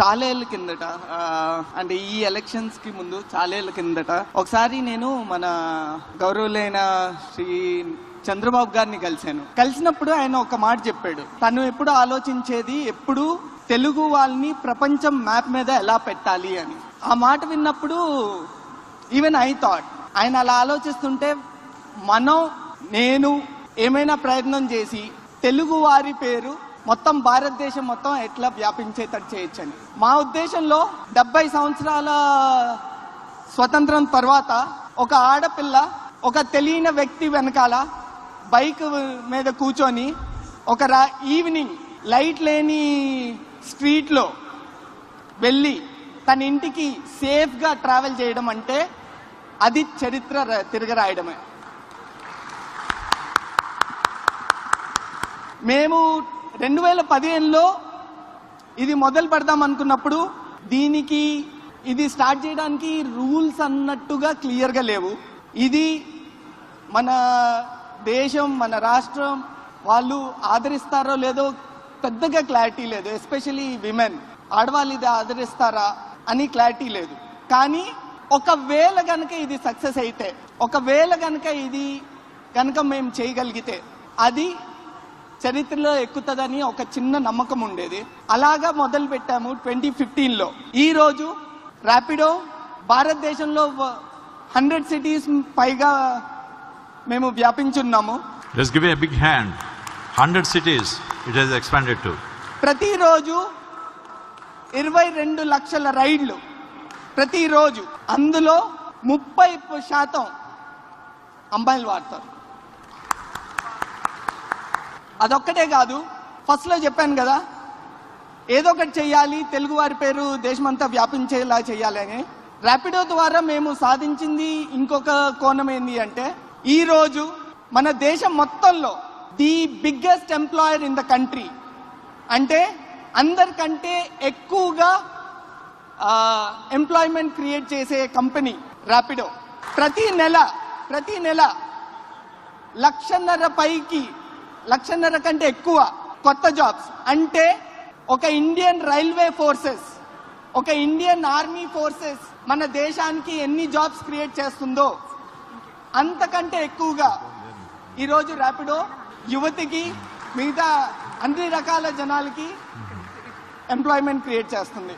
చాలేళ్ళ కిందట అంటే ఈ ఎలక్షన్స్కి ముందు చాలేళ్ళ కిందట ఒకసారి నేను మన గౌరవులైన శ్రీ చంద్రబాబు గారిని కలిశాను. కలిసినప్పుడు ఆయన ఒక మాట చెప్పాడు. తను ఎప్పుడు ఆలోచించేది ఎప్పుడు తెలుగు వాళ్ళని ప్రపంచం మ్యాప్ మీద ఎలా పెట్టాలి అని. ఆ మాట విన్నప్పుడు ఈవెన్ ఐ థాట్ ఆయన అలా ఆలోచిస్తుంటే మనం నేను ఏమైనా ప్రయత్నం చేసి తెలుగు వారి పేరు మొత్తం భారతదేశం మొత్తం ఎట్లా వ్యాపించేటట్టు చేయొచ్చని. మా ఉద్దేశంలో డెబ్బై సంవత్సరాల స్వతంత్రం తర్వాత ఒక ఆడపిల్ల ఒక తెలియని వ్యక్తి వెనకాల బైక్ మీద కూర్చొని ఒక రా ఈవినింగ్ లైట్ లేని స్ట్రీట్లో వెళ్ళి తన ఇంటికి సేఫ్గా ట్రావెల్ చేయడం అంటే అది చరిత్ర తిరగరాయడమే. మేము రెండు వేల పదిహేనులో ఇది మొదలు పెడదాం అనుకున్నప్పుడు దీనికి ఇది స్టార్ట్ చేయడానికి రూల్స్ అన్నట్టుగా క్లియర్గా లేవు. ఇది మన దేశం మన రాష్ట్రం వాళ్ళు ఆదరిస్తారో లేదో పెద్దగా క్లారిటీ లేదు ఎస్పెషలీ విమెన్. ఆడవాళ్ళు ఇది ఆదరిస్తారా అని క్లారిటీ లేదు. కానీ ఒకవేళ కనుక ఇది సక్సెస్ అయితే ఒకవేళ కనుక ఇది కనుక మేము చేయగలిగితే అది చరిత్రలో ఎక్కుతుందని ఒక చిన్న నమ్మకం ఉండేది. అలాగా మొదలు పెట్టాము ట్వంటీ ఫిఫ్టీన్లో. ఈ రోజు ర్యాపిడో భారతదేశంలో హండ్రెడ్ సిటీస్ పైగా మేము వ్యాపించున్నాము. Let's give a big hand. 100 cities it has expanded to. ప్రతిరోజు ఇరవై రెండు లక్షల రైళ్ళు. ప్రతిరోజు అందులో ముప్పై శాతం అమ్మాయిలు వాడతారు. అదొక్కటే కాదు ఫస్ట్లో చెప్పాను కదా ఏదో ఒకటి చేయాలి తెలుగు వారి పేరు దేశమంతా వ్యాపించేలా చేయాలని ర్యాపిడో ద్వారా మేము సాధించింది ఇంకొక కోణం ఏంటి అంటే ఈరోజు మన దేశం మొత్తంలో the biggest employer in the country అంటే అందరికంటే ఎక్కువగా ఎంప్లాయ్మెంట్ క్రియేట్ చేసే కంపెనీ ర్యాపిడో ప్రతి నెల ప్రతి నెల లక్షన్నర పైకి లక్షన్నర కంటే ఎక్కువ కొత్త జాబ్స్ అంటే ఒక ఇండియన్ రైల్వే ఫోర్సెస్ ఒక ఇండియన్ ఆర్మీ ఫోర్సెస్ మన దేశానికి ఎన్ని జాబ్స్ క్రియేట్ చేస్తుందో అంతకంటే ఎక్కువగా ఈరోజు ర్యాపిడో యువతికి మిగతా అన్ని రకాల జనాలకి ఎంప్లాయ్మెంట్ క్రియేట్ చేస్తుంది.